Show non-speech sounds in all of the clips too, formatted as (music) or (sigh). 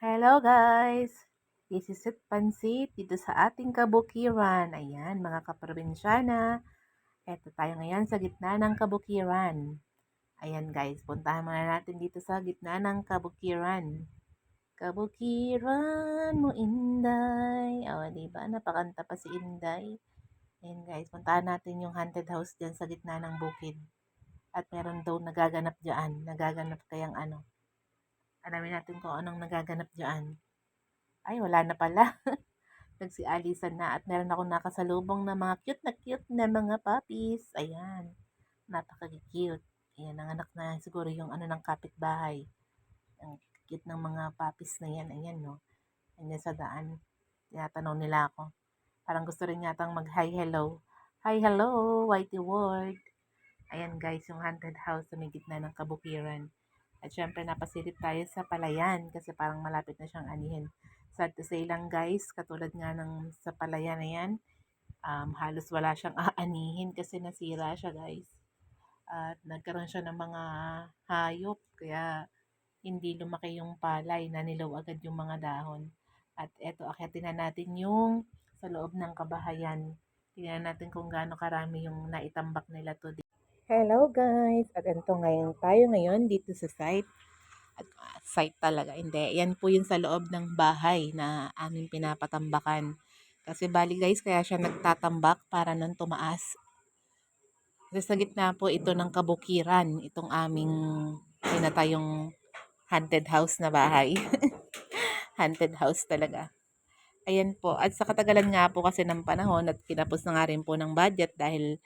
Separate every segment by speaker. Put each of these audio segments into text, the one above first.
Speaker 1: Hello guys! This is It Pansit dito sa ating kabukiran. Ayan, mga kaprobinsyana. Eto tayo ngayon sa gitna ng kabukiran. Ayan guys, puntahan muna natin dito sa gitna ng kabukiran. Kabukiran mo Inday. O, diba? Napakanta pa si Inday. Ayan guys, puntahan natin yung haunted house dyan sa gitna ng bukid. At meron daw nagaganap dyan. Nagaganap kayang ano. Alamin natin kung anong nagaganap dyan. Ay, wala na pala. (laughs) Nagsialisan na at meron akong nakasalubong na mga cute na cute na mga puppies. Ayan. Napaka-cute. Ayan, ang anak na siguro yung ano ng kapitbahay. Ang cute ng mga puppies na yan. Ayan, no. Ayan sa daan. Tinatanong nila ako. Parang gusto rin yatang mag-hi hello. Hi hello, Whitey Ward. Ayan guys, yung haunted house sa may gitna ng kabukiran. At syempre, napasilip tayo sa palayan kasi parang malapit na siyang anihin. Sad to say lang guys, katulad nga ng sa palayan na yan, um, halos wala siyang (laughs) aanihin kasi nasira siya guys. At nagkaroon siya ng mga hayop, kaya hindi lumaki yung palay, nanilaw agad yung mga dahon. At eto, akitin na natin yung sa loob ng kabahayan. Tingnan natin kung gaano karami yung naitambak nila to Hello guys! At ito ngayon tayo ngayon dito sa site. At uh, site talaga, hindi. Yan po yung sa loob ng bahay na aming pinapatambakan. Kasi bali guys, kaya siya nagtatambak para nun tumaas. Kasi sa gitna po ito ng kabukiran, itong aming pinatayong haunted house na bahay. (laughs) haunted house talaga. Ayan po. At sa katagalan nga po kasi ng panahon at kinapos na nga rin po ng budget dahil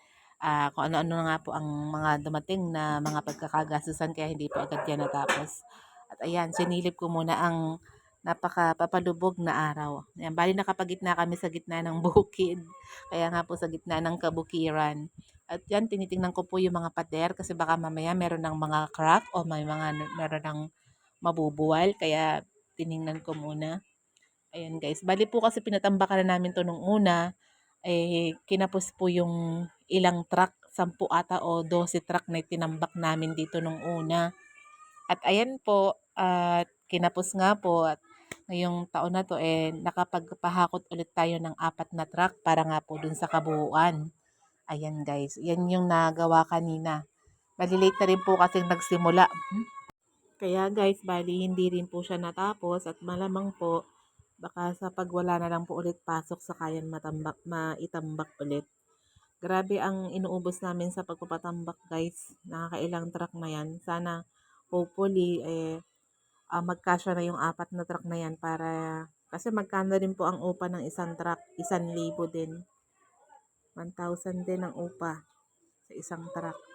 Speaker 1: uh, kung ano-ano na nga po ang mga dumating na mga pagkakagastusan kaya hindi po agad yan natapos. At ayan, sinilip ko muna ang napakapapalubog na araw. Ayan, bali nakapagitna kami sa gitna ng (laughs) bukid. Kaya nga po sa gitna ng kabukiran. At yan, tinitingnan ko po yung mga pader kasi baka mamaya meron ng mga crack o may mga meron ng mabubuwal. Kaya tiningnan ko muna. Ayan guys, bali po kasi pinatambakan na namin to nung una eh, kinapos po yung ilang truck, 10 ata o 12 truck na tinambak namin dito nung una. At ayan po, at uh, kinapos nga po at ngayong taon na to eh nakapagpahakot ulit tayo ng apat na truck para nga po dun sa kabuuan. Ayan guys, yan yung nagawa kanina. Malilate na rin po kasi nagsimula. Hmm? Kaya guys, bali hindi rin po siya natapos at malamang po Baka sa pagwala na lang po ulit pasok sa kayan matambak, maitambak ulit. Grabe ang inuubos namin sa pagpapatambak guys. Nakakailang truck na yan. Sana hopefully eh, uh, magkasya na yung apat na truck na yan para kasi magkano din po ang upa ng isang truck. Isang libo din. 1,000 din ang upa sa isang truck.